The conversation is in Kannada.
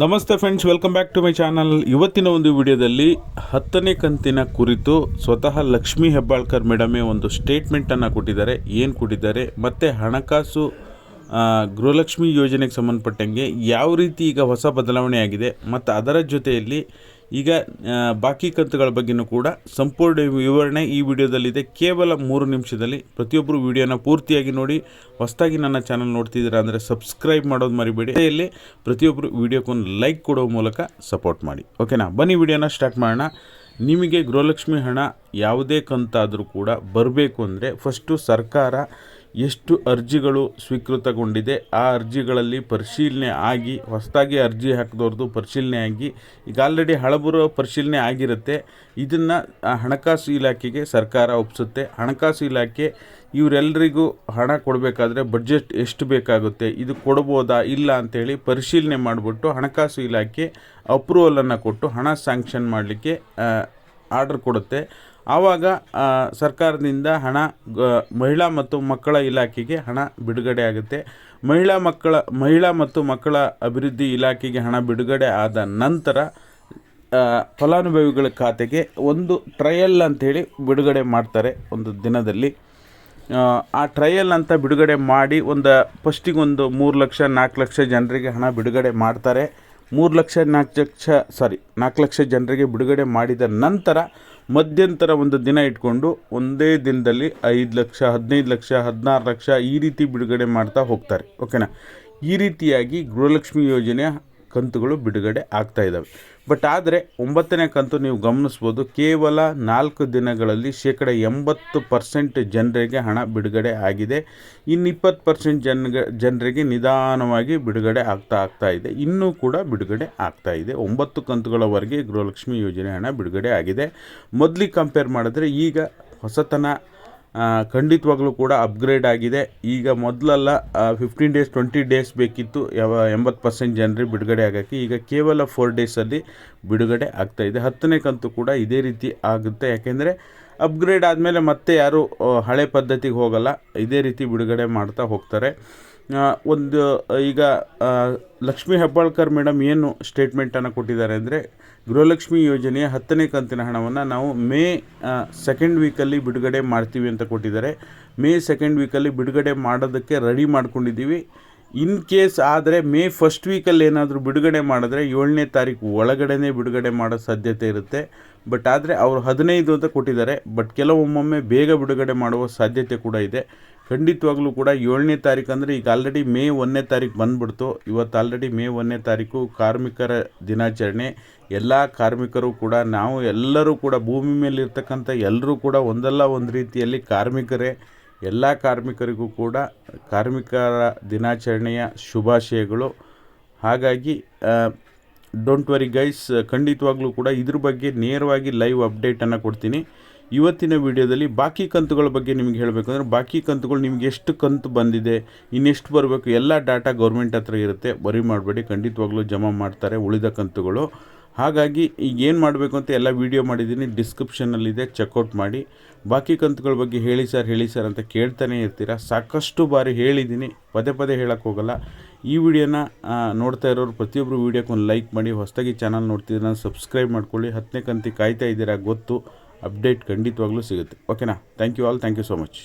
ನಮಸ್ತೆ friends welcome back to my channel ಇವತ್ತಿನ ಒಂದು ವಿಡಿಯೋದಲ್ಲಿ ಹತ್ತನೇ ಕಂತಿನ ಕುರಿತು ಸ್ವತಃ ಲಕ್ಷ್ಮೀ ಹೆಬ್ಬಾಳ್ಕರ್ ಮೇಡಮೇ ಒಂದು ಸ್ಟೇಟ್ಮೆಂಟನ್ನು ಕೊಟ್ಟಿದ್ದಾರೆ. ಏನು ಕೊಟ್ಟಿದ್ದಾರೆ? ಮತ್ತು ಹಣಕಾಸು ಗೃಹಲಕ್ಷ್ಮಿ ಯೋಜನೆಗೆ ಸಂಬಂಧಪಟ್ಟಂಗೆ ಯಾವ ರೀತಿ ಈಗ ಹೊಸ ಬದಲಾವಣೆ ಆಗಿದೆ? ಮತ್ತು ಅದರ ಜೊತೆಯಲ್ಲಿ ಈಗ ಬಾಕಿ ಕಂತುಗಳ ಬಗ್ಗೆನೂ ಕೂಡ ಸಂಪೂರ್ಣ ವಿವರಣೆ ಈ ವಿಡಿಯೋದಲ್ಲಿದೆ. ಕೇವಲ ಮೂರು ನಿಮಿಷದಲ್ಲಿ ಪ್ರತಿಯೊಬ್ಬರು ವಿಡಿಯೋನ ಪೂರ್ತಿಯಾಗಿ ನೋಡಿ, ಹೊಸದಾಗಿ ನನ್ನ ಚಾನಲ್ ನೋಡ್ತಿದ್ದೀರಾ ಅಂದರೆ ಸಬ್ಸ್ಕ್ರೈಬ್ ಮಾಡೋದು ಮರಿಬೇಡಿ. ಇಲ್ಲಿ ಪ್ರತಿಯೊಬ್ಬರು ವಿಡಿಯೋಕ್ಕೊಂದು ಲೈಕ್ ಕೊಡೋ ಮೂಲಕ ಸಪೋರ್ಟ್ ಮಾಡಿ. ಓಕೆನಾ? ಬನ್ನಿ ವಿಡಿಯೋನ ಸ್ಟಾರ್ಟ್ ಮಾಡೋಣ. ನಿಮಗೆ ಗೃಹಲಕ್ಷ್ಮಿ ಹಣ ಯಾವುದೇ ಕಂತಾದರೂ ಕೂಡ ಬರಬೇಕು ಅಂದರೆ ಫಸ್ಟು ಸರ್ಕಾರ ಎಷ್ಟು ಅರ್ಜಿಗಳು ಸ್ವೀಕೃತಗೊಂಡಿದೆ, ಆ ಅರ್ಜಿಗಳಲ್ಲಿ ಪರಿಶೀಲನೆ ಆಗಿ, ಹೊಸದಾಗಿ ಅರ್ಜಿ ಹಾಕಿದವ್ರದ್ದು ಪರಿಶೀಲನೆ ಆಗಿ, ಈಗ ಆಲ್ರೆಡಿ ಹಳಬರು ಪರಿಶೀಲನೆ ಆಗಿರುತ್ತೆ. ಇದನ್ನು ಹಣಕಾಸು ಇಲಾಖೆಗೆ ಸರ್ಕಾರ ಒಪ್ಪಿಸುತ್ತೆ ಹಣಕಾಸು ಇಲಾಖೆ ಇವರೆಲ್ಲರಿಗೂ ಹಣ ಕೊಡಬೇಕಾದ್ರೆ ಬಡ್ಜೆಟ್ ಎಷ್ಟು ಬೇಕಾಗುತ್ತೆ, ಇದು ಕೊಡ್ಬೋದಾ, ಇಲ್ಲ ಅಂತೇಳಿ ಪರಿಶೀಲನೆ ಮಾಡಿಬಿಟ್ಟು ಹಣಕಾಸು ಇಲಾಖೆ ಅಪ್ರೂವಲನ್ನು ಕೊಟ್ಟು ಹಣ ಸ್ಯಾಂಕ್ಷನ್ ಮಾಡಲಿಕ್ಕೆ ಆರ್ಡರ್ ಕೊಡುತ್ತೆ. ಆವಾಗ ಸರ್ಕಾರದಿಂದ ಹಣ ಮಹಿಳಾ ಮತ್ತು ಮಕ್ಕಳ ಇಲಾಖೆಗೆ ಹಣ ಬಿಡುಗಡೆ ಆಗುತ್ತೆ. ಮಹಿಳಾ ಮಕ್ಕಳ ಮಹಿಳಾ ಮತ್ತು ಮಕ್ಕಳ ಅಭಿವೃದ್ಧಿ ಇಲಾಖೆಗೆ ಹಣ ಬಿಡುಗಡೆ ಆದ ನಂತರ ಫಲಾನುಭವಿಗಳ ಖಾತೆಗೆ ಒಂದು ಟ್ರಯಲ್ ಅಂಥೇಳಿ ಬಿಡುಗಡೆ ಮಾಡ್ತಾರೆ ಒಂದು ದಿನದಲ್ಲಿ. ಆ, ಟ್ರಯಲ್ ಅಂತ ಬಿಡುಗಡೆ ಮಾಡಿ ಒಂದು ಫಸ್ಟಿಗೆ ಒಂದು ಮೂರು ಲಕ್ಷ ನಾಲ್ಕು ಲಕ್ಷ ಜನರಿಗೆ ಹಣ ಬಿಡುಗಡೆ ಮಾಡ್ತಾರೆ. ಮೂರು ಲಕ್ಷ ನಾಲ್ಕು ಲಕ್ಷ ಸಾರಿ ನಾಲ್ಕು ಲಕ್ಷ ಜನರಿಗೆ ಬಿಡುಗಡೆ ಮಾಡಿದ ನಂತರ ಮಧ್ಯಂತರ ಒಂದು ದಿನ ಇಟ್ಕೊಂಡು ಒಂದೇ ದಿನದಲ್ಲಿ ಐದು ಲಕ್ಷ, ಹದಿನೈದು ಲಕ್ಷ, ಹದಿನಾರು ಲಕ್ಷ ಈ ರೀತಿ ಬಿಡುಗಡೆ ಮಾಡ್ತಾ ಹೋಗ್ತಾರೆ. ಓಕೆನಾ? ಈ ರೀತಿಯಾಗಿ ಗೃಹಲಕ್ಷ್ಮಿ ಯೋಜನೆಯ ಕಂತುಗಳು ಬಿಡುಗಡೆ ಆಗ್ತಾ ಇದ್ದಾವೆ. ಬಟ್ ಆದರೆ ಒಂಬತ್ತನೇ ಕಂತು ನೀವು ಗಮನಿಸ್ಬೋದು, ಕೇವಲ ನಾಲ್ಕು ದಿನಗಳಲ್ಲಿ ಶೇಕಡ ಎಂಬತ್ತು ಪರ್ಸೆಂಟ್ ಜನರಿಗೆ ಹಣ ಬಿಡುಗಡೆ ಆಗಿದೆ. ಇನ್ನು ಇಪ್ಪತ್ತು ಪರ್ಸೆಂಟ್ ಜನ ಜನರಿಗೆ ನಿಧಾನವಾಗಿ ಬಿಡುಗಡೆ ಆಗ್ತಾ ಆಗ್ತಾ ಇದೆ. ಇನ್ನೂ ಕೂಡ ಬಿಡುಗಡೆ ಆಗ್ತಾ ಇದೆ. ಒಂಬತ್ತು ಕಂತುಗಳವರೆಗೆ ಗೃಹಲಕ್ಷ್ಮಿ ಯೋಜನೆ ಹಣ ಬಿಡುಗಡೆ ಆಗಿದೆ. ಮೊದಲಿಗೆ ಕಂಪೇರ್ ಮಾಡಿದ್ರೆ ಈಗ ಹೊಸತನ ಖಂಡಿತವಾಗ್ಲೂ ಕೂಡ ಅಪ್ಗ್ರೇಡ್ ಆಗಿದೆ. ಈಗ ಮೊದಲೆಲ್ಲ ಫಿಫ್ಟೀನ್ ಡೇಸ್ ಟ್ವೆಂಟಿ ಡೇಸ್ ಬೇಕಿತ್ತು. ಯಾವ, ಎಂಬತ್ತು ಪರ್ಸೆಂಟ್ ಜನರಿಗೆ ಬಿಡುಗಡೆ ಆಗೋಕ್ಕೆ. ಈಗ ಕೇವಲ ಫೋರ್ ಡೇಸಲ್ಲಿ ಬಿಡುಗಡೆ ಆಗ್ತಾ ಇದೆ. ಹತ್ತನೇ ಕಂತು ಕೂಡ ಇದೇ ರೀತಿ ಆಗುತ್ತೆ. ಯಾಕೆಂದರೆ ಅಪ್ಗ್ರೇಡ್ ಆದಮೇಲೆ ಮತ್ತೆ ಯಾರು ಹಳೆ ಪದ್ಧತಿಗೆ ಹೋಗಲ್ಲ. ಇದೇ ರೀತಿ ಬಿಡುಗಡೆ ಮಾಡ್ತಾ ಹೋಗ್ತಾರೆ. ಒಂದು ಈಗ ಲಕ್ಷ್ಮೀ ಹೆಬ್ಬಾಳ್ಕರ್ ಮೇಡಮ್ ಏನು ಸ್ಟೇಟ್ಮೆಂಟನ್ನು ಕೊಟ್ಟಿದ್ದಾರೆ ಅಂದರೆ, ಗೃಹಲಕ್ಷ್ಮಿ ಯೋಜನೆಯ ಹತ್ತನೇ ಕಂತಿನ ಹಣವನ್ನು ನಾವು ಮೇ ಸೆಕೆಂಡ್ ವೀಕಲ್ಲಿ ಬಿಡುಗಡೆ ಮಾಡ್ತೀವಿ ಅಂತ ಕೊಟ್ಟಿದ್ದಾರೆ. ಮೇ ಸೆಕೆಂಡ್ ವೀಕಲ್ಲಿ ಬಿಡುಗಡೆ ಮಾಡೋದಕ್ಕೆ ರೆಡಿ ಮಾಡ್ಕೊಂಡಿದ್ದೀವಿ. ಇನ್ ಕೇಸ್ ಆದರೆ ಮೇ ಫಸ್ಟ್ ವೀಕಲ್ಲಿ ಏನಾದರೂ ಬಿಡುಗಡೆ ಮಾಡಿದ್ರೆ ಏಳನೇ ತಾರೀಕು ಒಳಗಡೆನೇ ಬಿಡುಗಡೆ ಮಾಡೋ ಸಾಧ್ಯತೆ ಇರುತ್ತೆ. ಬಟ್ ಆದರೆ ಅವರು ಹದಿನೈದು ಅಂತ ಕೊಟ್ಟಿದ್ದಾರೆ. ಬಟ್ ಕೆಲವೊಮ್ಮೊಮ್ಮೆ ಬೇಗ ಬಿಡುಗಡೆ ಮಾಡುವ ಸಾಧ್ಯತೆ ಕೂಡ ಇದೆ. ಖಂಡಿತವಾಗ್ಲೂ ಕೂಡ ಏಳನೇ ತಾರೀಕು ಅಂದರೆ ಈಗ ಆಲ್ರೆಡಿ ಮೇ ಒಂದನೇ ತಾರೀಕು ಬಂದ್ಬಿಡ್ತು. ಇವತ್ತು ಆಲ್ರೆಡಿ ಮೇ ಒಂದನೇ ತಾರೀಕು ಕಾರ್ಮಿಕರ ದಿನಾಚರಣೆ. ಎಲ್ಲ ಕಾರ್ಮಿಕರು ಕೂಡ, ನಾವು ಎಲ್ಲರೂ ಕೂಡ, ಭೂಮಿ ಮೇಲೆ ಇರ್ತಕ್ಕಂಥ ಎಲ್ಲರೂ ಕೂಡ ಒಂದಲ್ಲ ಒಂದು ರೀತಿಯಲ್ಲಿ ಕಾರ್ಮಿಕರೇ, ಎಲ್ಲ ಕಾರ್ಮಿಕರಿಗೂ ಕೂಡ ಕಾರ್ಮಿಕರ ದಿನಾಚರಣೆಯ ಶುಭಾಶಯಗಳು. ಹಾಗಾಗಿ ಡೋಂಟ್ ವರಿ ಗೈಸ್ ಖಂಡಿತವಾಗ್ಲೂ ಕೂಡ ಇದ್ರ ಬಗ್ಗೆ ನೇರವಾಗಿ ಲೈವ್ ಅಪ್ಡೇಟನ್ನು ಕೊಡ್ತೀನಿ. ಇವತ್ತಿನ ವಿಡಿಯೋದಲ್ಲಿ ಬಾಕಿ ಕಂತುಗಳ ಬಗ್ಗೆ ನಿಮಗೆ ಹೇಳಬೇಕು ಅಂದರೆ ಬಾಕಿ ಕಂತುಗಳು ನಿಮ್ಗೆ ಎಷ್ಟು ಕಂತು ಬಂದಿದೆ, ಇನ್ನೆಷ್ಟು ಬರಬೇಕು, ಎಲ್ಲ ಡಾಟಾ ಗೌರ್ಮೆಂಟ್ ಹತ್ರ ಇರುತ್ತೆ. ಬರಿ ಮಾಡಬೇಡಿ, ಖಂಡಿತವಾಗ್ಲೂ ಜಮಾ ಮಾಡ್ತಾರೆ ಉಳಿದ ಕಂತುಗಳು. ಹಾಗಾಗಿ ಈಗ ಏನು ಮಾಡಬೇಕು ಅಂತ ಎಲ್ಲ ವೀಡಿಯೋ ಮಾಡಿದ್ದೀನಿ ಡಿಸ್ಕ್ರಿಪ್ಷನಲ್ಲಿದೆ ಚೆಕ್ಔಟ್ ಮಾಡಿ. ಬಾಕಿ ಕಂತುಗಳ ಬಗ್ಗೆ ಹೇಳಿ ಸರ್ ಹೇಳಿ ಸರ್ ಅಂತ ಕೇಳ್ತಾನೆ ಇರ್ತೀರ? ಸಾಕಷ್ಟು ಬಾರಿ ಹೇಳಿದ್ದೀನಿ, ಪದೇ ಪದೇ ಹೇಳೋಕ್ಕೋಗಲ್ಲ ಹೋಗಲ್ಲ. ಈ ವಿಡಿಯೋನ ನೋಡ್ತಾ ಇರೋರು ಪ್ರತಿಯೊಬ್ಬರು ವೀಡಿಯೋಕ್ಕೆ ಒಂದು ಲೈಕ್ ಮಾಡಿ. ಹೊಸದಾಗಿ ಚಾನಲ್ ನೋಡ್ತಿದ್ರೆ ಸಬ್ಸ್ಕ್ರೈಬ್ ಮಾಡ್ಕೊಳ್ಳಿ. ಹತ್ತನೇ ಕಂತಿ ಕಾಯ್ತಾ ಇದ್ದೀರಾ ಗೊತ್ತು. ಅಪ್ಡೇಟ್ ಖಂಡಿತವಾಗ್ಲೂ ಸಿಗುತ್ತೆ. ಓಕೆನಾ thank you all thank you so much